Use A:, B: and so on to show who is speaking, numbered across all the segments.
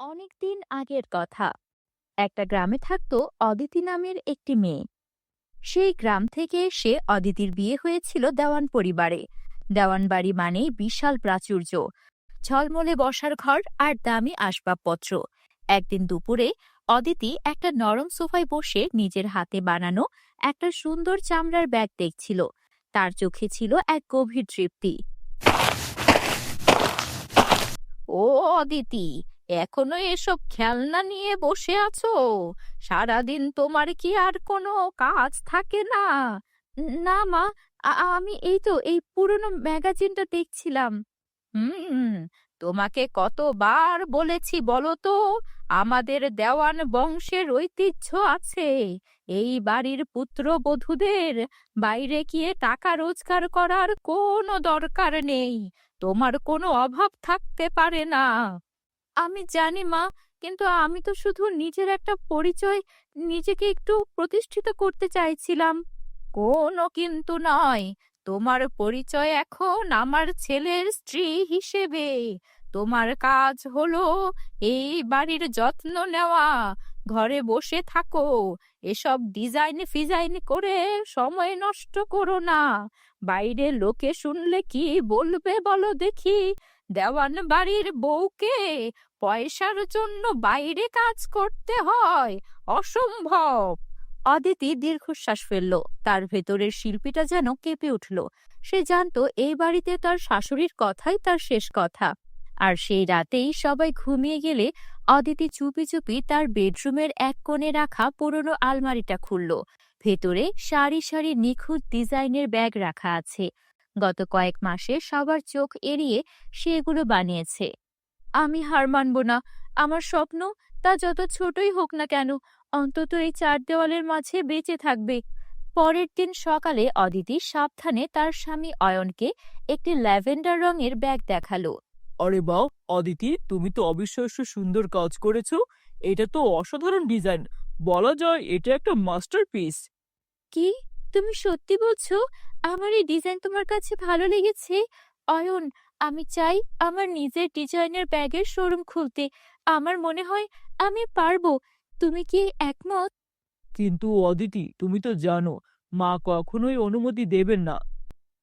A: অনেকদিন আগের কথা। একটা গ্রামে থাকতো অদিতি নামের একটি মেয়ে। সেই গ্রাম থেকে এসে অদিতির বিয়ে হয়েছিল দেওয়ান পরিবারে। দেওয়ান বাড়ি মানেই বিশাল প্রাচুর্য। ঝলমলে বসার ঘর আর দামি আসবাবপত্র। একদিন দুপুরে অদিতি একটা নরম সোফায় বসে নিজের হাতে বানানো একটা সুন্দর চামড়ার ব্যাগ দেখছিল। তার চোখে ছিল এক গভীর তৃপ্তি। ও অদিতি এখনও এসব খেলনা নিয়ে বসে আছো? সারাদিন তোমার কি আর কোনো কাজ থাকে না? না মা আমি এই তো, এই পুরনো ম্যাগাজিনটা দেখছিলাম। হুম, তোমাকে কতবার বলেছি বলো তো? আমাদের দেওয়ান বংশের ঐতিহ্য আছে। এই বাড়ির পুত্রবধূদের বাইরে গিয়ে টাকা রোজগার করার কোনো দরকার নেই। তোমার কোনো অভাব থাকতে পারে না। আমি জানি মা, কিন্তু আমি তো শুধু নিজের একটা পরিচয় নিজেকে একটু প্রতিষ্ঠিত করতে চাইছিলাম। কোনো কিন্তু নয়, তোমার পরিচয় এখন আমার ছেলের স্ত্রী হিসেবে। তোমার কাজ হলো এই বাড়ির যত্ন নেওয়া, ঘরে বসে থাকো, এসব ডিজাইন ফিজাইন করে সময় নষ্ট করো না। বাইরে লোকে শুনলে কি বলবে বলো দেখি, দেওয়ান বাড়ির বউকে পয়সার জন্য বাইরে কাজ করতে হয়। অসম্ভব। অদিতি দীর্ঘশ্বাস ফেলল। তার ভেতরের শিল্পীটা যেন কেঁপে উঠল। সে জানত এই বাড়িতে তার শাশুড়ির কথাই তার শেষ কথা। আর সেই রাতেই সবাই ঘুমিয়ে গেলে অদিতি চুপি চুপি তার বেডরুমের এক কোণে রাখা পুরনো আলমারিটা খুলল। ভেতরে সারি সারি নিখুঁত ডিজাইনের ব্যাগ রাখা আছে। গত কয়েক মাসে সবার চোখ এড়িয়ে সে এগুলো বানিয়েছে। আমি হার মানব না। আমার স্বপ্ন তা যত ছোটই হোক না কেন অন্তত এই চার দেওয়ালের মাঝে বেঁচে থাকবে। পরের দিন সকালে অদিতি সাবধানে তার স্বামী অয়নকে একটি ল্যাভেন্ডার রঙের ব্যাগ দেখাল।
B: আরে বাহ অদিতি তুমি তো অবিশ্বাস্য সুন্দর কাজ করেছ। এটা তো অসাধারণ ডিজাইন। বলা যায় এটা একটা মাস্টারপিস।
A: কি? তুমি সত্যি বলছো? আমার এই ডিজাইন তোমার কাছে ভালো লেগেছে? অয়ন আমি চাই আমার নিজের ডিজাইনের ব্যাগের শোরুম খুলতে। আমার মনে হয় আমি পারব। তুমি কি একমত?
B: কিন্তু অদিতি তুমি তো জানো মা কখনোই অনুমতি দেবেন না।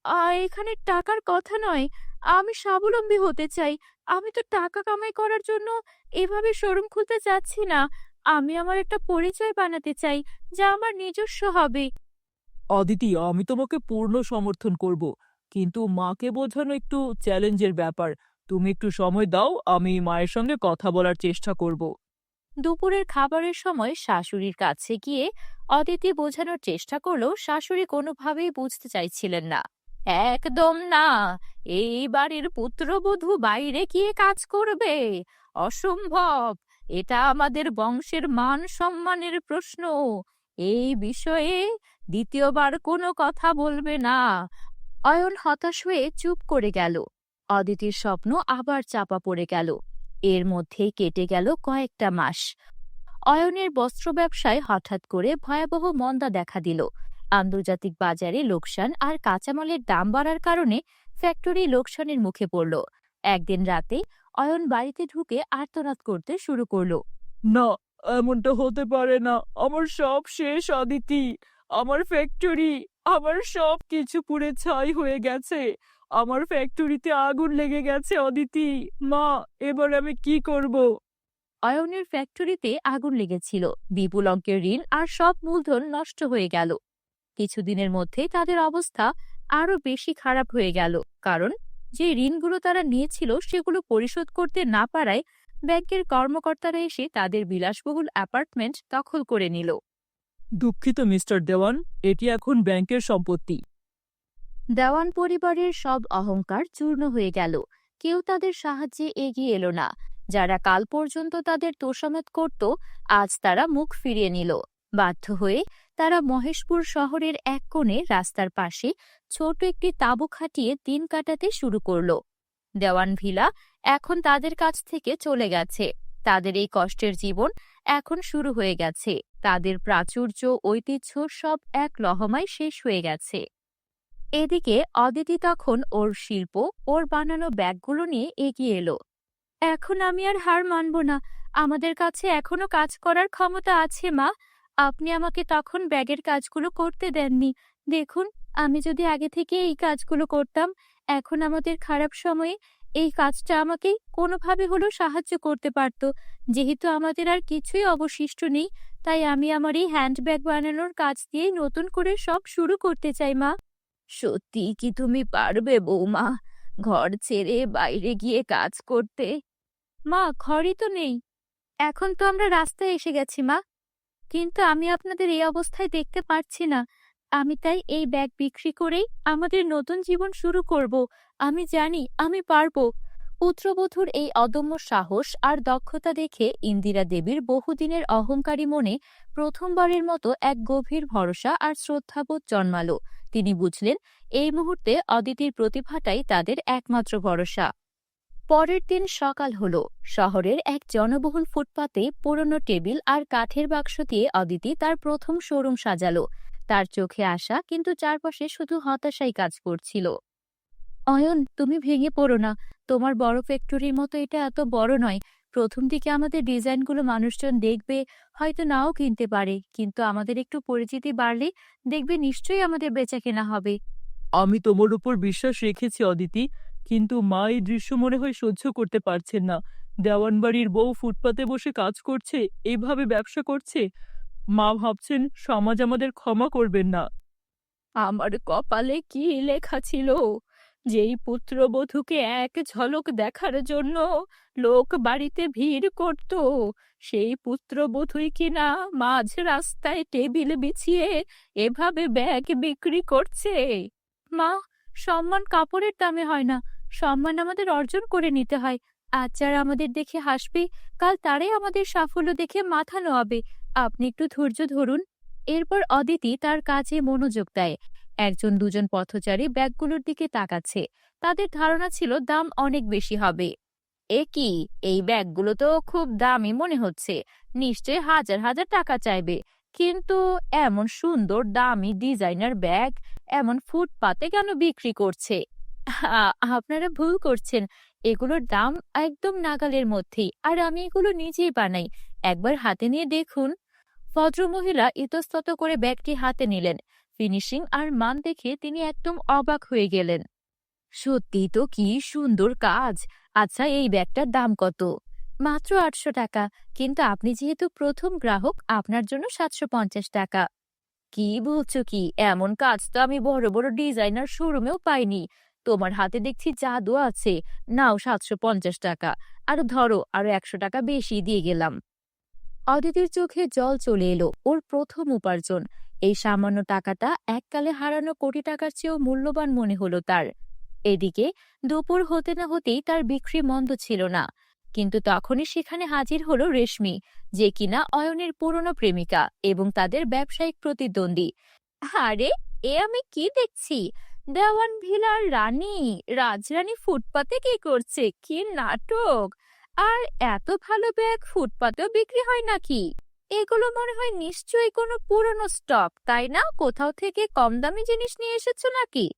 A: আ, এখানে টাকার কথা নয়। আমি স্বাবলম্বী হতে চাই। আমি তো টাকা কামাই করার জন্য এভাবে শোরুম খুলতে চাচ্ছি না। আমি আমার একটা পরিচয় বানাতে চাই যা আমার নিজস্ব হবে।
B: অদিতি আমি তোমাকে পূর্ণ সমর্থন করব। কিন্তু মাকে বোঝানো একটু চ্যালেঞ্জের ব্যাপার। তুমি একটু সময় দাও, আমি মায়ের সঙ্গে কথা বলার চেষ্টা করব।
A: দুপুরের খাবারের সময় শাশুড়ির কাছে গিয়ে অদিতি বোঝানোর চেষ্টা করলেও শাশুড়ি কোনোভাবেই বুঝতে চাইছিলেন না। একদম না, এই বাড়ির পুত্রবধূ বাইরে গিয়ে কাজ করবে। অসম্ভব, এটা আমাদের বংশের মান সম্মানের প্রশ্ন। এই বিষয়ে দ্বিতীয়বার কোনো কথা বলবে না। অয়ন হতাশ হয়ে চুপ করে গেল। অদিতির স্বপ্ন আবার চাপা পড়ে গেল। এর মধ্যেই কেটে গেল কয়েকটা মাস। অয়নের বস্ত্র ব্যবসায় হঠাৎ করে ভয়াবহ মন্দা দেখা দিল। আন্তর্জাতিক বাজারে লোকসান আর কাঁচামালের দাম বাড়ার কারণে ফ্যাক্টরি লোকসানের মুখে পড়ল। একদিন রাতে অয়ন বাড়িতে ঢুকে আর্তনাদ করতে শুরু করল।
B: না, এমনটা হতে পারে না। আমার সব শেষ অদিতি আমার ফ্যাক্টরি। আমার সব কিছু পুড়ে ছাই হয়ে গেছে। আমার ফ্যাক্টরিতে আগুন লেগে গেছে, অদিতি। মা, এবার আমি কি করব?
A: অয়নের ফ্যাক্টরিতে আগুন লেগেছিল। বিপুল অঙ্কের ঋণ আর সব মূলধন নষ্ট হয়ে গেল। কিছুদিনের মধ্যেই তাদের অবস্থা আরও বেশি খারাপ হয়ে গেল। কারণ, যে ঋণগুলো তারা নিয়েছিল সেগুলো পরিশোধ করতে না পারায় ব্যাংকের কর্মকর্তারা এসে তাদের বিলাসবহুল অ্যাপার্টমেন্ট দখল করে নিল।
B: দুঃখিত, মিস্টার দেওয়ান। এটি এখন ব্যাংকের সম্পত্তি।
A: দেওয়ান পরিবারের সব অহংকার চূর্ণ হয়ে গেল। কেউ তাদের সাহায্যে এগিয়ে এলো না। যারা কাল পর্যন্ত তাদের তোষামত করত, আজ তারা মুখ ফিরিয়ে নিল। বাধ্য হয়ে তারা মহেশপুর শহরের এক কোণে রাস্তার পাশে ছোট একটি তাঁবু খাটিয়ে দিন কাটাতে শুরু করল। দেওয়ান ভিলা এখন তাদের কাছ থেকে চলে গেছে। তাদের এই কষ্টের জীবন এখন শুরু হয়ে গেছে। তাদের প্রাচুর্য, ঐতিহ্য সব এক লহমায় শেষ হয়ে গেছে। এদিকে অদিতি তখন ওর শিল্প, ওর বানানো ব্যাগগুলো নিয়ে এগিয়ে এলো। এখন আমি আর হার মানব না। আমাদের কাছে এখনও কাজ করার ক্ষমতা আছে, মা। আপনি আমাকে তখন ব্যাগের কাজগুলো করতে দেননি। দেখুন, আমি যদি আগে থেকে এই কাজগুলো করতাম, এখন আমাদের খারাপ সময়ে এই কাজটা আমাকে কোনোভাবে হলেও সাহায্য করতে পারত। যেহেতু আমাদের আর কিছুই অবশিষ্ট নেই তাই আমি আমার এই হ্যান্ডব্যাগ বানানোর কাজ দিয়ে নতুন করে সব শুরু করতে চাই মা। সত্যি কি তুমি পারবে বৌমা ঘর ছেড়ে বাইরে গিয়ে কাজ করতে? মা ঘরই তো নেই। এখন তো আমরা রাস্তায় এসে গেছি মা। কিন্তু আমি আপনাদের এই অবস্থায় দেখতে পারছি না। আমি তাই এই ব্যাগ বিক্রি করেই আমাদের নতুন জীবন শুরু করব। আমি জানি আমি পারব। পুত্রবধূর এই অদম্য সাহস আর দক্ষতা দেখে ইন্দিরা দেবীর বহুদিনের অহংকারী মনে প্রথমবারের মতো এক গভীর ভরসা আর শ্রদ্ধাবোধ জন্মালো। তিনি বুঝলেন, এই মুহূর্তে অদিতির প্রতিভাটাই তাদের একমাত্র ভরসা। পরের দিন সকাল হল। শহরের এক জনবহুল ফুটপাতে পুরনো টেবিল আর কাঠের বাক্স দিয়ে অদিতি তার প্রথম শোরুম সাজালো। তার চোখে আসা, কিন্তু চারপাশে শুধু হতাশাই কাজ করছিল। অয়ন, তুমি ভেঙে পড়ো না। তোমার বড় ফ্যাক্টরির মতো এটা এত বড় নয়। প্রথম দিকে আমাদের ডিজাইনগুলো মানুষজন দেখবে, হয়তো নাও কিনতে পারে। কিন্তু আমাদের একটু পরিচিতি বাড়লে দেখবে নিশ্চয়ই আমাদের বেচা কেনা হবে।
B: আমি তোমার উপর বিশ্বাস রেখেছি, অদিতি। কিন্তু মা এই দৃশ্য মনে হয় সহ্য করতে পারছেন না। দেওয়ানবাড়ির বউ ফুটপাতে বসে কাজ করছে এইভাবে ব্যবসা করছে। মা ভাবছেন সমাজ আমাদের ক্ষমা করবেন না।
A: আমার কপালে কি লেখা ছিল? যেই পুত্রবধূকে এক ঝলক দেখার জন্য লোক বাড়িতে ভিড় করত, সেই পুত্রবধূই কিনা মাঝ রাস্তায় টেবিল বিছিয়ে এভাবে ব্যাগ বিক্রি করছে? মা, সম্মান কাপড়ের দামে হয় না। সম্মান আমাদের অর্জন করে নিতে হয়। আজ যারা আমাদের দেখে হাসবে, কাল তারাই আমাদের সাফল্য দেখে মাথা নোয়াবে। আপনি একটু ধৈর্য ধরুন। এরপর অদিতি তার কাজে মনোযোগ দেয়। একজন দুজন পথচারী ব্যাগগুলোর দিকে তাকাচ্ছে। তাদের ধারণা ছিল দাম অনেক বেশি হবে। এ কি? এই ব্যাগগুলো তো খুব দামি মনে হচ্ছে। নিশ্চয় হাজার হাজার টাকা চাইবে। কিন্তু এমন সুন্দর দামি ডিজাইনার ব্যাগ, এমন ফুটপাতে কেন বিক্রি করছে? আপনারা ভুল করছেন। এগুলোর দাম একদম নাগালের মধ্যেই। আর আমি এগুলো নিজেই বানাই। একবার হাতে নিয়ে দেখুন। ভদ্রমহিলা ইতস্তত করে ব্যাগটি হাতে নিলেন। ফিনিশিং আর মান দেখে তিনি একদম অবাক হয়ে গেলেন। সত্যি তো কি সুন্দর কাজ! আচ্ছা এই ব্যাগটার দাম কত? মাত্র আটশো টাকা। কিন্তু আপনি যেহেতু প্রথম গ্রাহক, আপনার জন্য সাতশো পঞ্চাশ টাকা। কি বলছো কি? এমন কাজ তো আমি বড় বড় ডিজাইনার শোরুমেও পাইনি। তোমার হাতে দেখছি জাদু আছে। নাও সাতশো পঞ্চাশ টাকা। আর ধরো, আরও একশো টাকা বেশি দিয়ে গেলাম। অদিতির চোখে জল চলে এলো ওর প্রথম উপার্জন। এই সামান্য টাকাটা এককালে হারানো কোটি টাকার চেয়েও মূল্যবান মনে হলো তার। এদিকে দুপুর হতে না হতেই তার বিক্রি মন্দ ছিল না। কিন্তু তখনই সেখানে হাজির হলো রেশমি, যে কিনা অয়নের পুরনো প্রেমিকা এবং তাদের ব্যবসায়িক প্রতিদ্বন্দ্বী। আরে, এ আমি কি দেখছি? দেওয়ান ভিলার রানী, রাজরানী ফুটপাতে কি করছে? কি নাটক? আর এত ভালো ব্যাগ ফুটপাতেও বিক্রি হয় নাকি? এগুলো মনে হয় নিশ্চয়ই কোনো পুরনো স্টক, তাই না? কোথাও থেকে কম দামি জিনিস নিয়ে এসেছ নাকি?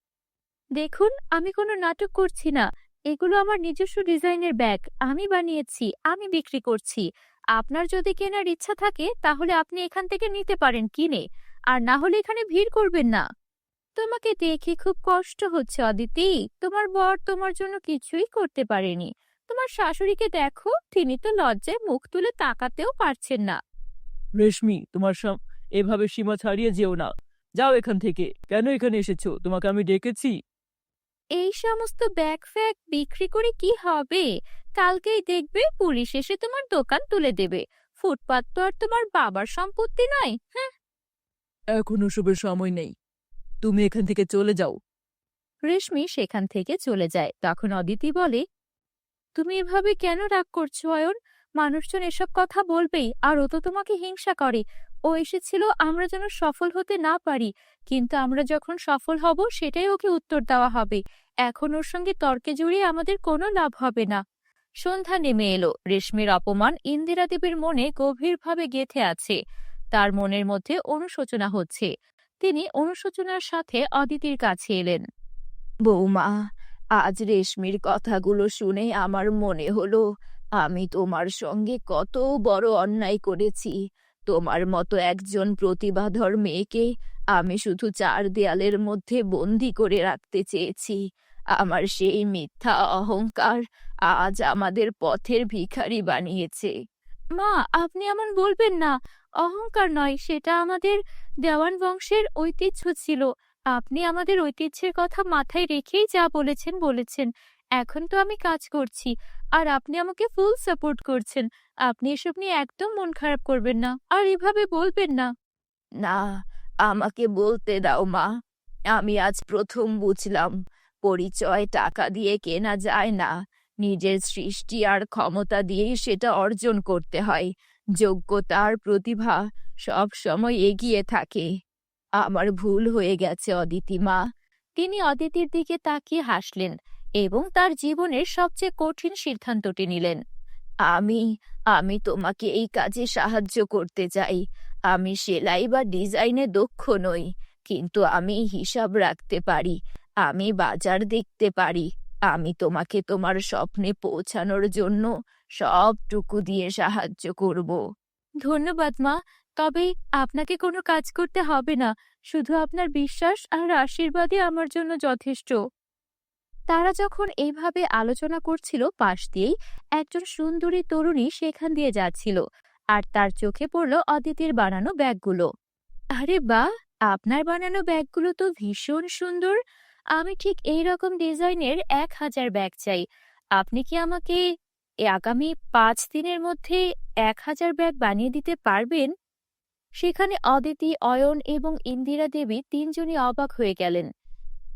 A: দেখুন, আমি কোনো নাটক করছি না। এগুলো আমার নিজস্ব ডিজাইনের ব্যাগ। আমি বানিয়েছি, আমি বিক্রি করছি। আপনার যদি কেনার ইচ্ছা থাকে, তাহলে আপনি এখান থেকে নিতে পারেন কিনে। আর না হলে এখানে ভিড় করবেন না। তোমাকে দেখে খুব কষ্ট হচ্ছে, অদিতি। তোমার বর তোমার জন্য কিছুই করতে পারেনি। তোমার শাশুড়িকে দেখো তিনি তো লজ্জায় মুখ তুলে তাকাতেও পারছেন না।
B: রেশমি তোমার সাম- এভাবে সীমা ছাড়িয়ে যেও না। যাও এখান থেকে। কেন এখানে এসেছ? তোমাকে আমি ডেকেছি।
A: এই সমস্ত ব্যাগ ফ্যাগ বিক্রি করে কি হবে? কালকেই দেখবে পুলিশ এসে তোমার দোকান তুলে দেবে। ফুটপাত তো আর তোমার বাবার সম্পত্তি নয় হ্যাঁ?
B: এখন ওসবের সময় নেই। তুমি এখান থেকে চলে যাও।
A: রেশমি সেখান থেকে চলে যায়। তখন অদিতি বলে তুমি এভাবে কেন রাগ করছ, অয়ন? মানুষজন এসব কথা বলবেই, আর ও তো তোমাকে হিংসা করে। ও এসেছিল আমরা যেন সফল হতে না পারি, কিন্তু আমরা যখন সফল হব সেটাই ওকে উত্তর দেওয়া হবে। এখন ওর সঙ্গে তর্কে জড়িয়ে আমাদের কোনো লাভ হবে না। সন্ধ্যা নেমে এলো। রেশমির অপমান ইন্দিরা দেবীর মনে গভীরভাবে গেঁথে আছে। তার মনের মধ্যে অনুশোচনা হচ্ছে। তিনি অনুশোচনার সাথে অদিতির কাছে এলেন। বৌমা আজ রেশমির কথাগুলো শুনে আমার মনে হলো, আমি তোমার সঙ্গে কত বড় অন্যায় করেছি। তোমার মতো একজন প্রতিভাধর মেয়েকে আমি শুধু চার দেয়ালের মধ্যে বন্দি করে রাখতে চেয়েছি। আমার সেই মিথ্যা অহংকার আজ আমাদের পথের ভিখারি বানিয়েছে। মা, আপনি এমন বলবেন না। অহংকার নয়, সেটা আমাদের দেওয়ান বংশের ঐতিহ্য ছিল। আপনি আমাদের ঐতিহ্যের কথা মাথায় রেখেই যা বলেছেন বলেছেন। এখন তো আমি কাজ করছি, আর আপনি আমাকে ফুল সাপোর্ট করছেন। আপনি এসব নিয়ে একদম মন খারাপ করবেন না, আর এভাবে বলবেন না। না, আমাকে বলতে দাও মা, আমি আজ প্রথম বুঝলাম, পরিচয় টাকা দিয়ে কেনা যায় না। নিজের সৃষ্টি আর ক্ষমতা দিয়েই সেটা অর্জন করতে হয়। যোগ্যতা আর প্রতিভা সব সময় এগিয়ে থাকে। আমার ভুল হয়ে গেছে, অদিতি মা। তিনি অদিতির দিকে তাকিয়ে হাসলেন এবং তার জীবনের সবচেয়ে কঠিন সিদ্ধান্তটি নিলেন। আমি আমি তোমাকে এই কাজে সাহায্য করতে চাই। আমি সেলাই বা ডিজাইনে দক্ষ নই, কিন্তু আমি হিসাব রাখতে পারি, আমি বাজার দেখতে পারি। আমি তোমাকে তোমার স্বপ্নে পৌঁছানোর জন্য সবটুকু দিয়ে সাহায্য করব। ধন্যবাদ মা তবে আপনাকে কোনো কাজ করতে হবে না। শুধু আপনার বিশ্বাস আর আশীর্বাদই আমার জন্য যথেষ্ট। তারা যখন এইভাবে আলোচনা করছিল, পাশ দিয়েই একজন সুন্দরী তরুণী সেখান দিয়ে যাচ্ছিল আর তার চোখে পড়ল অদিতির বানানো ব্যাগগুলো। আরে বাহ! আপনার বানানো ব্যাগগুলো তো ভীষণ সুন্দর। আমি ঠিক এই রকম ডিজাইনের এক হাজার ব্যাগ চাই। আপনি কি আমাকে আগামী পাঁচ দিনের মধ্যে এক হাজার ব্যাগ বানিয়ে দিতে পারবেন? সেখানে অদিতি অয়ন এবং ইন্দিরা দেবী তিনজনই অবাক হয়ে গেলেন।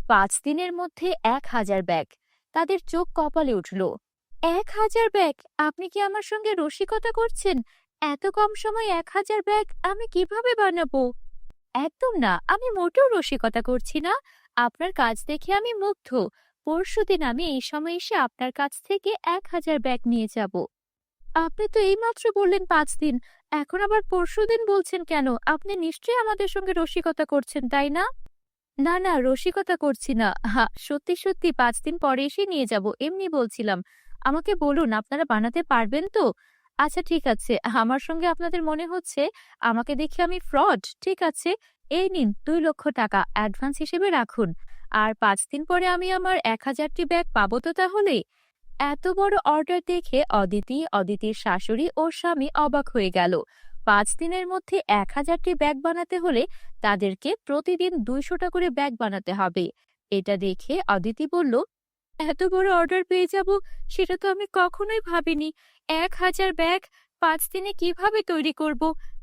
A: পাঁচ দিনের মধ্যে এক হাজার ব্যাগ। তাদের চোখ কপালে উঠল। এক হাজার ব্যাগ? আপনি কি আমার সঙ্গে রসিকতা করছেন? এত কম সময় এক হাজার ব্যাগ আমি কীভাবে বানাবো? একদম না, আমি মোটেও রসিকতা করছি না। আপনার কাজ দেখে আমি মুগ্ধ। পরশুদিন আমি এই সময় এসে আপনার কাছ থেকে এক হাজার ব্যাগ নিয়ে যাব। আপনি তো এইমাত্র বললেন পাঁচ দিন। এখন আবার পরশুদিন বলছেন কেন? আপনি নিশ্চয়ই আমাদের সঙ্গে রসিকতা করছেন, তাই না? না না, রসিকতা করছি না। হা, সত্যি সত্যি, পাঁচ দিন পরে এসে নিয়ে যাব, এমনি বলছিলাম। আমাকে বলুন, আপনারা বানাতে পারবেন তো? আচ্ছা ঠিক আছে। আমার সঙ্গে আপনাদের মনে হচ্ছে, আমাকে দেখে আমি ফ্রড, ঠিক আছে? এই নিন, দুই লক্ষ টাকা, অ্যাডভান্স হিসেবে রাখুন। আর পাঁচ দিন পরে আমি আমার এক হাজারটি ব্যাগ পাবো তো তাহলে এত বড় অর্ডার দেখে অদিতি, অদিতির শাশুড়ি ও স্বামী অবাক হয়ে গেল। পাঁচ দিনের মধ্যে এক হাজারটি ব্যাগ বানাতে হলে তাদেরকে প্রতিদিন দুইশোটা করে ব্যাগ বানাতে হবে। এটা দেখে অদিতি বলল, এত বড় অর্ডার পেয়ে যাব, সেটা তো আমি কখনোই ভাবিনি। এক হাজার ব্যাগ পাঁচ দিনে কীভাবে তৈরি করব?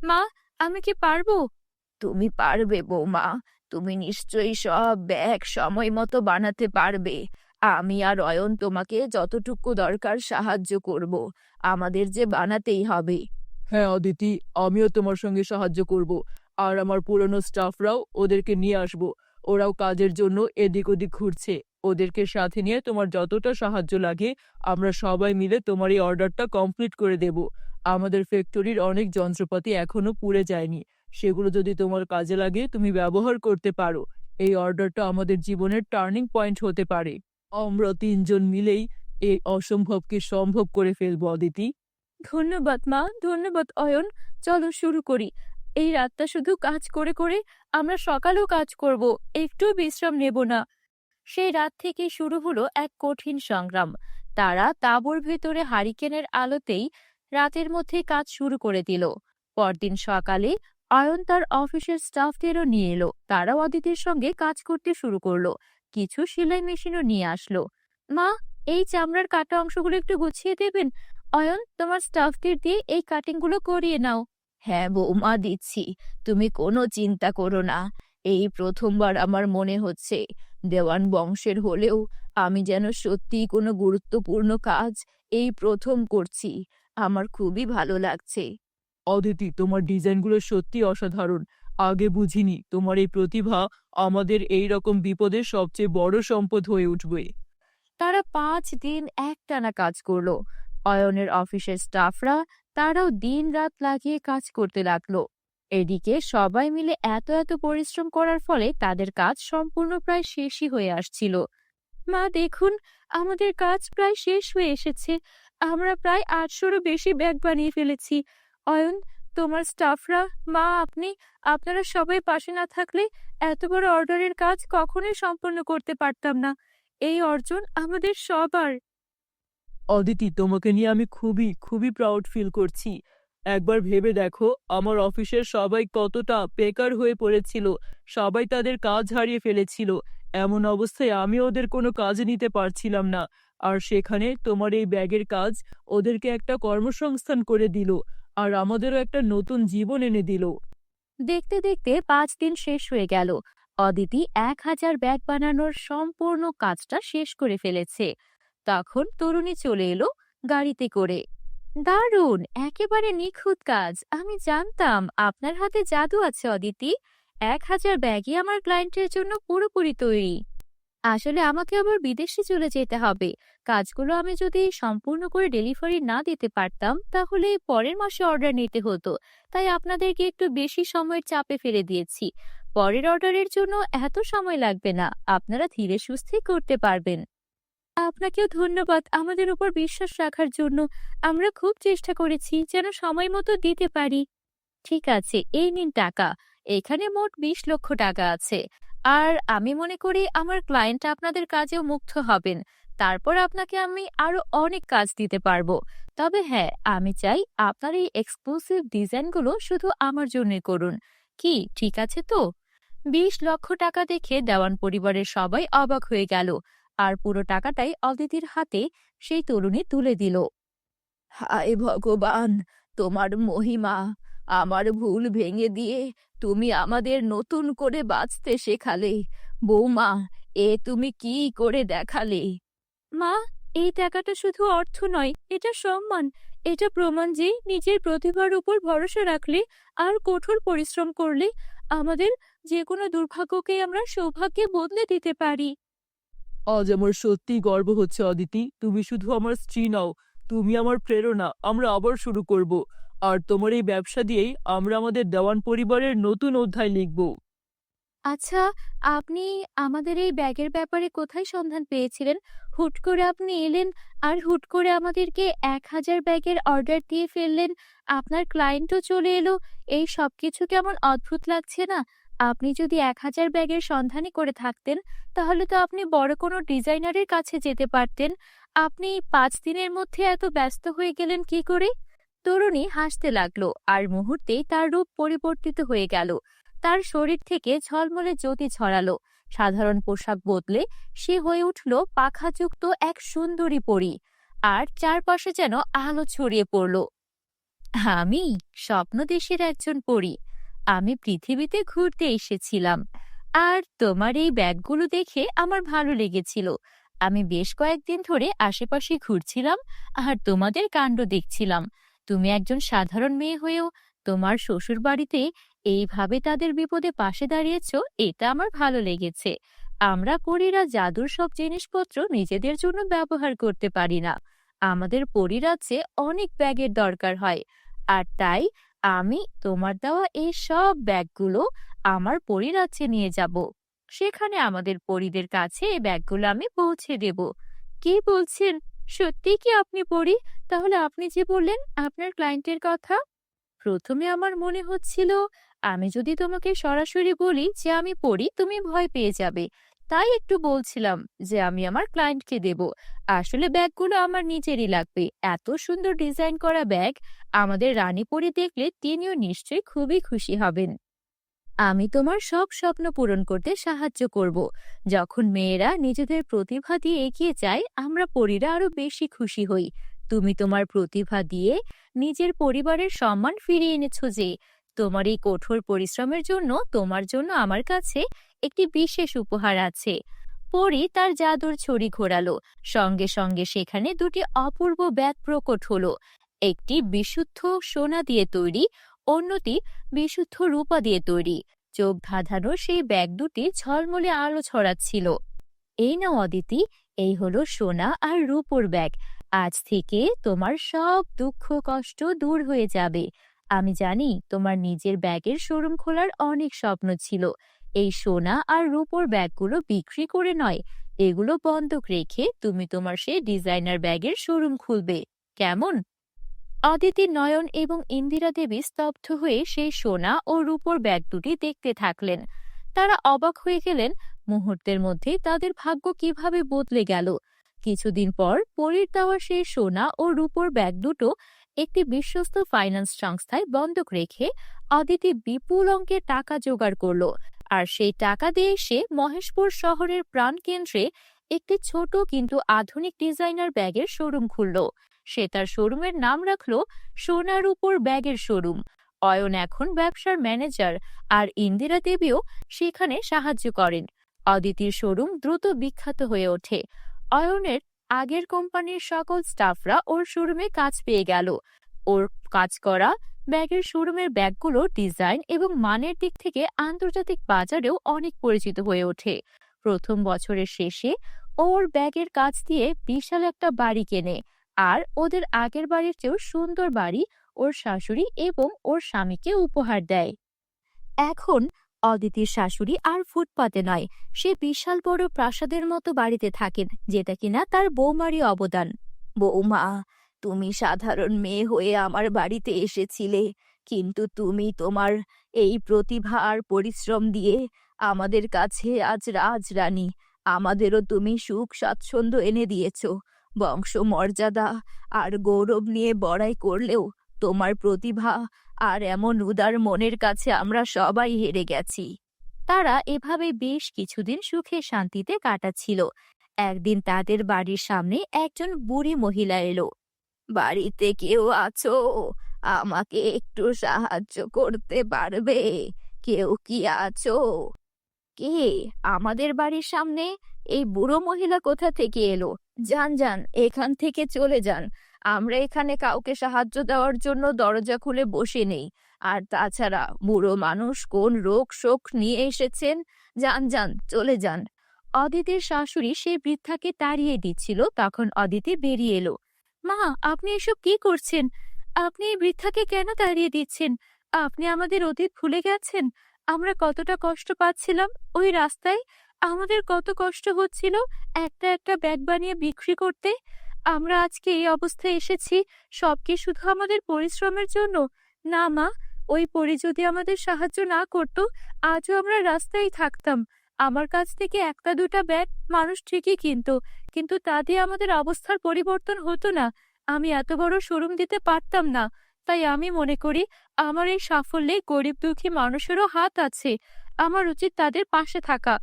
A: মা, আমি কি পারব? তুমি পারবে বৌমা, তুমি নিশ্চয়ই সব ব্যাগ সময় মতো বানাতে পারবে। আমি আর অয়ন তোমাকে যতটুকু দরকার সাহায্য করব, আমাদের যে বানাতেই হবে।
B: হ্যাঁ অদিতি, আমিও তোমার সঙ্গে সাহায্য করব। আর আমার পুরনো স্টাফরাও ওদেরকে নিয়ে আসব। ওরাও কাজের জন্য এদিক ওদিক ঘুরছে। ওদেরকে সাথে নিয়ে তোমার যতটা সাহায্য লাগে, আমরা সবাই মিলে তোমার এই অর্ডারটা কমপ্লিট করে দেব। আমাদের ফ্যাক্টরির অনেক যন্ত্রপাতি এখনও পুড়ে যায়নি। সেগুলো যদি তোমার কাজে লাগে, তুমি ব্যবহার করতে পারো। এই অর্ডারটা আমাদের জীবনের টার্নিং পয়েন্ট হতে পারে। আমরা তিনজন মিলেই এই অসম্ভবকে সম্ভব করে ফেলব, অদিতি।
A: ধন্যবাদ, মা। ধন্যবাদ, অয়ন। চলো শুরু করি। এই রাতটা শুধু কাজ করে করে আমরা সকালেও কাজ করব। একটু বিশ্রাম নেব না। সেই রাত থেকে শুরু হলো এক কঠিন সংগ্রাম। তারা তাঁবুর ভেতরে হারিকেনের আলোতেই রাতের মধ্যে কাজ শুরু করে দিল। পরদিন সকালে অয়ন তার অফিসের স্টাফদেরও নিয়ে এলো। তারাও অদিতির সঙ্গে কাজ করতে শুরু করল। কিছু সেলাই মেশিনও নিয়ে আসলো। মা, এই চামড়ার কাটা অংশগুলো একটু গুছিয়ে দেবেন? অয়ন, তোমার স্টাফদের দিয়ে এই কাটিংগুলো করিয়ে নাও। হ্যাঁ বৌমা, দিচ্ছি। তুমি কোনো চিন্তা করো না। এই প্রথমবার আমার মনে হচ্ছে দেওয়ান বংশের হলেও আমি যেন সত্যিই কোনো গুরুত্বপূর্ণ কাজ এই প্রথম করছি। আমার খুবই ভালো লাগছে।
B: অদিতি তোমার ডিজাইনগুলো সত্যি অসাধারণ। আগে বুঝিনি, তোমার এই প্রতিভা আমাদের এই রকম বিপদের সবচেয়ে বড় সম্পদ হয়ে উঠবে।
A: তারা পাঁচ দিন একটানা কাজ করল। অয়নের অফিসের স্টাফরা তারাও দিন রাত লাগিয়ে কাজ করতে লাগল। এদিকে সবাই মিলে এত এত পরিশ্রম করার ফলে তাদের কাজ সম্পূর্ণ প্রায় শেষই হয়ে আসছিল। মা, দেখুন, আমাদের কাজ প্রায় শেষ হয়ে এসেছে। আমরা প্রায় আটশোরও বেশি ব্যাগ বানিয়ে ফেলেছি। অয়ন তোমার স্টাফরা? মা, আপনি? আপনারা সবাই পাশে না থাকলে এত বড় অর্ডারের কাজ কখনোই সম্পন্ন করতে পারতাম না। এই অর্জন আমাদের সবার।
B: অদিতি, তোমাকে নিয়ে আমি খুবই খুবই প্রাউড ফিল করছি। একবার ভেবে দেখো, আমার অফিসের সবাই কতটা বেকার হয়ে পড়েছিল। সবাই তাদের কাজ হারিয়ে ফেলেছিল। এমন অবস্থায় আমি ওদের কোনো কাজ নিতে পারছিলাম না। আর সেখানে তোমার এই ব্যাগের কাজ ওদেরকে একটা কর্মসংস্থান করে দিল। আর আমাদেরও একটা নতুন জীবন এনে দিল।
A: দেখতে দেখতে পাঁচ দিন শেষ হয়ে গেল। অদিতি এক হাজার ব্যাগ বানানোর সম্পূর্ণ কাজটা শেষ করে ফেলেছে। তখন তরুণী চলে এলো গাড়িতে করে। দারুণ! একেবারে নিখুঁত কাজ। আমি জানতাম আপনার হাতে জাদু আছে, অদিতি। এক হাজার ব্যাগই আমার ক্লায়েন্টের জন্য পুরোপুরি তৈরি। আসলে আমাকে আবার বিদেশে চলে যেতে হবে। কাজগুলো আমি যদি সম্পূর্ণ করে ডেলিভারি না দিতে পারতাম, তাহলে পরের মাসে অর্ডার নিতে হতো। তাই আপনাদেরকে একটু বেশি সময়ের চাপে ফেলে দিয়েছি। পরের অর্ডারের জন্য এত সময় লাগবে না, আপনারা ধীরে সুস্থে করতে পারবেন। আপনাকেও ধন্যবাদ, আমাদের উপর বিশ্বাস রাখার জন্য। আমরা খুব চেষ্টা করেছি যেন সময় মতো দিতে পারি। ঠিক আছে, এই নিন টাকা। এখানে মোট বিশ লক্ষ টাকা আছে। আর আমি মনে করি আমার ক্লায়েন্ট আপনাদের কাজেও মুগ্ধ হবেন। তারপর আপনাকে আমি আরও অনেক কাজ দিতে পারব। তবে হ্যাঁ আমি চাই আপনার এই এক্সক্লুসিভ ডিজাইনগুলো শুধু আমার জন্য করুন। কি, ঠিক আছে তো? বিশ লক্ষ টাকা দেখে দেওয়ান পরিবারের সবাই অবাক হয়ে গেল। আর পুরো টাকাটাই অদিতির হাতে সেই তরুণী তুলে দিল। হায় ভগবান, তোমার মহিমা। আমার ভুল ভেঙে দিয়ে তুমি আমাদের নতুন করে বাঁচতে শেখালে। বৌমা এ তুমি কি করে দেখালে? মা এই টাকাটা শুধু অর্থ নয় এটা সম্মান। এটা প্রমাণ যে নিজের প্রতিভার উপর ভরসা রাখলে আর কঠোর পরিশ্রম করলে আমাদের যে কোনো দুর্ভাগ্যকে আমরা সৌভাগ্যে বদলে দিতে পারি।
B: আজ আমার সত্যি গর্ব হচ্ছে অদিতি। তুমি শুধু আমার স্ত্রী নাও তুমি আমার প্রেরণা। আমরা আবার শুরু করব। আর তোমার এই ব্যবসা দিয়েই আমরা আমাদের দেওয়ান পরিবারের নতুন অধ্যায় লিখব।
A: আচ্ছা আপনি আমাদের এই ব্যাগের ব্যাপারে কোথায় সন্ধান পেয়েছিলেন? হুট করে আপনি এলেন আর হুট করে আমাদেরকে এক হাজার ব্যাগের অর্ডার দিয়ে ফেললেন। আপনার ক্লায়েন্টও চলে এলো। এই সব কিছু কেমন অদ্ভুত লাগছে না? আপনি যদি এক হাজার ব্যাগের সন্ধানই করে থাকতেন, তাহলে তো আপনি বড় কোনো ডিজাইনারের কাছে যেতে পারতেন। আপনি পাঁচ দিনের মধ্যে এত ব্যস্ত হয়ে গেলেন কি করে? তরুণী হাসতে লাগল আর মুহূর্তেই তার রূপ পরিবর্তিত হয়ে গেল। তার শরীর থেকে ঝলমলে জ্যোতি ছড়ালো। সাধারণ পোশাক বদলে সে হয়ে উঠল পাখাযুক্ত এক সুন্দরী পরী আর চারপাশে যেন আলো ছড়িয়ে পড়ল। আমি স্বপ্নদেশের একজন পরী। আমি পৃথিবীতে ঘুরতে এসেছিলাম আর তোমার এই ব্যাগগুলো দেখে আমার ভালো লেগেছিল। আমি বেশ কয়েকদিন ধরে আশেপাশে ঘুরছিলাম আর তোমাদের কাণ্ড দেখছিলাম। তুমি একজন সাধারণ মেয়ে হয়েও তোমার শ্বশুর বাড়িতে এইভাবে তাদের বিপদে পাশে দাঁড়িয়েছ, এটা আমার ভালো লেগেছে। আমরা পরীরা জাদুর সব জিনিসপত্র নিজেদের জন্য ব্যবহার করতে পারি না। আমাদের পরিরাজ্যে অনেক ব্যাগের দরকার হয়। আর তাই আমি তোমার দেওয়া এই সব ব্যাগগুলো আমার পরিরাজ্যে নিয়ে যাব। সেখানে আমাদের পরিদের কাছে এই ব্যাগগুলো আমি পৌঁছে দেব। কি বলছেন? সত্যি কি আপনি পড়ি? তাহলে আপনি যে বললেন, আপনার ক্লায়েন্টের কথা। প্রথমে আমার মনে হচ্ছিল, আমি যদি তোমাকে সরাসরি বলি যে আমি পড়ি, তুমি ভয় পেয়ে যাবে। তাই একটু বলছিলাম যে আমি আমার ক্লায়েন্টকে দেব। আসলে ব্যাগগুলো আমার নিজেরই লাগবে। এত সুন্দর ডিজাইন করা ব্যাগ, আমাদের রানী পরি দেখলে তিনিও নিশ্চয়ই খুবই খুশি হবেন। আমি তোমার সব স্বপ্ন পূরণ করতে সাহায্য করব। যখন মেয়েরা নিজেদের প্রতিভা দিয়ে এগিয়ে যায়, আমরা পরীরা আরও বেশি খুশি হই। তুমি তোমার প্রতিভা দিয়ে নিজের পরিবারের সম্মান ফিরিয়ে এনেছো যে, তোমার এই কঠোর পরিশ্রমের জন্য, তোমার জন্য আমার কাছে একটি বিশেষ উপহার আছে। পরি তার জাদুর ছড়ি ঘোরালো। সঙ্গে সঙ্গে সেখানে দুটি অপূর্ব ব্যাগ প্রকট হলো। একটি বিশুদ্ধ সোনা দিয়ে তৈরি অন্যটি বিশুদ্ধ রূপা দিয়ে তৈরি। চোখ ধাঁধানো সেই ব্যাগ দুটি ঝলমলে আলো ছড়াচ্ছিল। এই নাও, অদিতি, এই হলো সোনা আর রূপোর ব্যাগ। আজ থেকে তোমার সব দুঃখ কষ্ট দূর হয়ে যাবে। আমি জানি তোমার নিজের ব্যাগের শোরুম খোলার অনেক স্বপ্ন ছিল। এই সোনা আর রূপোর ব্যাগগুলো বিক্রি করে নয়, এগুলো বন্ধক রেখে তুমি তোমার সেই ডিজাইনার ব্যাগের শোরুম খুলবে। কেমন? অদিতি নয়ন এবং ইন্দিরা দেবী স্তব্ধ হয়ে সেই সোনা ও রূপোর ব্যাগ দুটি দেখতে থাকলেন। তারা অবাক হয়ে গেলেন, মুহূর্তের মধ্যে তাদের ভাগ্য কীভাবে বদলে গেল? কিছুদিন পর পরীর দেওয়া সেই সোনা ও রূপোর ব্যাগ দুটো একটি বিশ্বস্ত ফাইন্যান্স সংস্থায় বন্ধক রেখে অদিতি বিপুল অঙ্কের টাকা জোগাড় করল। আর সেই টাকা দিয়ে সে মহেশপুর শহরের প্রাণকেন্দ্রে একটি ছোট কিন্তু আধুনিক ডিজাইনার ব্যাগের শোরুম খুলল। সে তার শোরুমের নাম রাখল সোনার উপর ব্যাগের শোরুম। অয়ন এখন ব্যবসার ম্যানেজার আর ইন্দিরা দেবীও সেখানে সাহায্য করেন। অদিতির শোরুম দ্রুত বিখ্যাত হয়ে ওঠে। অয়নের আগের কোম্পানির সকল স্টাফরা ওর শোরুমে কাজ পেয়ে গেল। ওর কাজ করা, ব্যাগের শোরুমের ব্যাগগুলো ডিজাইন এবং মানের দিক থেকে আন্তর্জাতিক বাজারেও অনেক পরিচিত হয়ে ওঠে। প্রথম বছরের শেষে ওর ব্যাগের কাজ দিয়ে বিশাল একটা বাড়ি কেনে। আর ওদের আগের বাড়ির চেয়েও সুন্দর বাড়ি ওর শাশুড়ি এবং ওর স্বামীকে উপহার দেয়। এখন অদিতির শাশুড়ি আর ফুটপাতে নয়, সে বিশাল বড় প্রাসাদের মতো বাড়িতে থাকেন, যেটা কিনা তার বৌমারই অবদান। বৌমা, তুমি সাধারণ মেয়ে হয়ে আমার বাড়িতে এসেছিলে, কিন্তু তুমি তোমার এই প্রতিভা আর পরিশ্রম দিয়ে আমাদের কাছে আজ রাজরানী, আমাদেরও তুমি সুখ স্বাচ্ছন্দ্য এনে দিয়েছ। বংশ মর্যাদা আর গৌরব নিয়ে বড়াই করলেও তোমার প্রতিভা আর এমন উদার মনের কাছে আমরা সবাই হেরে গেছি। তারা এভাবে বেশ কিছুদিন সুখে শান্তিতে কাটাচ্ছিল। একদিন তাদের বাড়ির সামনে একজন বুড়ি মহিলা এলো। বাড়িতে কেউ আছো? আমাকে একটু সাহায্য করতে পারবে? কেউ কি আছো? কে? আমাদের বাড়ির সামনে? এই বুড়ো মহিলা কোথা থেকে এলো? যান যান, এখান থেকে চলে যান। আমরা এখানে কাউকে সাহায্য দেওয়ার জন্য দরজা খুলে বসে নেই। আর তাছাড়া বুড়ো মানুষ কোন রোগ শোক নিয়ে এসেছেন? যান যান, চলে যান। অদিতির শাশুড়ি সেই বৃদ্ধাকে তাড়িয়ে দিচ্ছিল, তখন অদিতি বেরিয়ে এলো। মা, আপনি এসব কি করছেন? আপনি এই বৃদ্ধাকে কেন তাড়িয়ে দিচ্ছেন? আপনি আমাদের অতীত ভুলে গেছেন? আমরা কতটা কষ্ট পাচ্ছিলাম ওই রাস্তায়? আমাদের কত কষ্ট হচ্ছিল একটা একটা ব্যাগ বানিয়ে বিক্রি করতে। আমরা আজকে এই অবস্থায় এসেছি, সব কি শুধু আমাদের পরিশ্রমের জন্য? না মা, ওই পরি যদি আমাদের সাহায্য না করত, আজও আমরা রাস্তায় থাকতাম। আমার কাছ থেকে একটা, দুটা ব্যাগ মানুষ ঠিকই কিনতো, কিন্তু তা দিয়ে আমাদের অবস্থার পরিবর্তন হতো না। আমি এত বড় শোরুম দিতে পারতাম না, তাই আমি মনে করি আমার এই সাফল্যে গরিব দুঃখী মানুষেরও হাত আছে। আমার উচিত তাদের পাশে থাকা।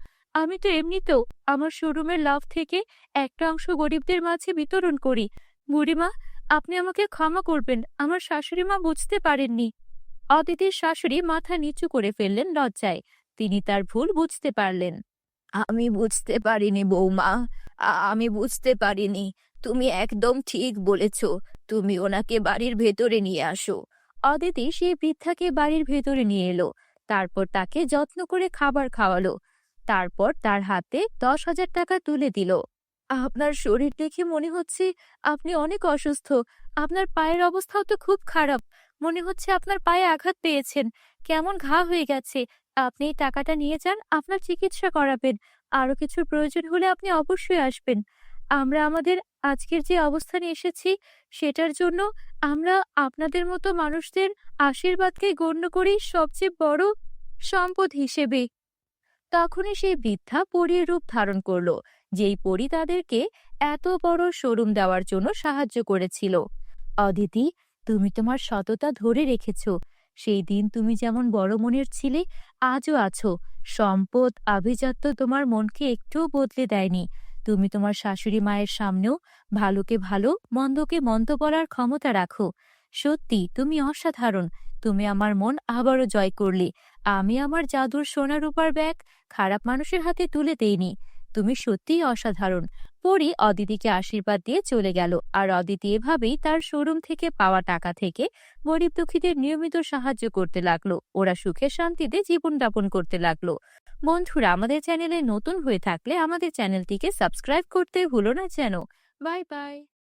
A: আমি তো এমনিতেও আমার শোরুমের লাভ থেকে একটা অংশ গরিবদের মাঝে বিতরণ করি। বুড়িমা আপনি আমাকে ক্ষমা করবেন আমার শাশুড়ি মা বুঝতে পারেননি। অদিতির শাশুড়ি মাথা নিচু করে ফেললেন লজ্জায়। তিনি তার ভুল বুঝতে পারলেন। আমি বুঝতে পারিনি বৌমা আমি বুঝতে পারিনি। তুমি একদম ঠিক বলেছ তুমি ওনাকে বাড়ির ভেতরে নিয়ে আসো। অদিতি সেই বৃদ্ধাকে বাড়ির ভেতরে নিয়ে এলো তারপর তাকে যত্ন করে খাবার খাওয়ালো। তারপর তার হাতে দশ হাজার টাকা তুলে দিল। আপনার শরীর দেখে মনে হচ্ছে আপনি অনেক অসুস্থ। আপনার পায়ের অবস্থাও তো খুব খারাপ। মনে হচ্ছে আপনার পায়ে আঘাত পেয়েছেন। কেমন ঘা হয়ে গেছে। আপনি এই টাকাটা নিয়ে যান, আপনার চিকিৎসা করাবেন। আরও কিছু প্রয়োজন হলে আপনি অবশ্যই আসবেন। আমরা আমাদের আজকের যে অবস্থানে এসেছি, সেটার জন্য আমরা আপনাদের মতো মানুষদের আশীর্বাদকে গণ্য করি সবচেয়ে বড় সম্পদ হিসেবে। তখনই সেই বৃদ্ধা পরীর রূপ ধারণ করল, যেই পরী তাদেরকে এত বড় শোরুম দেওয়ার জন্য সাহায্য করেছিল। অদিতি, তুমি তোমার সততা ধরে রেখেছ। সেই দিন তুমি যেমন বড় মনের ছিলে, আজও আছো। সম্পদ, আভিজাত্য তোমার মনকে একটুও বদলে দেয়নি। তুমি তোমার শাশুড়ি মায়ের সামনেও ভালোকে ভালো, মন্দকে মন্দ বলার ক্ষমতা রাখো। সত্যি, তুমি অসাধারণ। তুমি আমার মন আবারও জয় করলে। আমি আমার জাদুর সোনা রূপার ব্যাগ খারাপ মানুষের হাতে তুলে দেইনি। তুমি সত্যিই অসাধারণ। পরি অদিতিকে আশীর্বাদ দিয়ে চলে গেল, আর অদিতি এভাবেই তার শোরুম থেকে পাওয়া টাকা থেকে গরিব দুঃখীদের নিয়মিত সাহায্য করতে লাগল। ওরা সুখে শান্তিতে জীবনযাপন করতে লাগল। বন্ধুরা, আমাদের চ্যানেলে নতুন হয়ে থাকলে আমাদের চ্যানেলটিকে সাবস্ক্রাইব করতে ভুলো না যেন। Bye bye.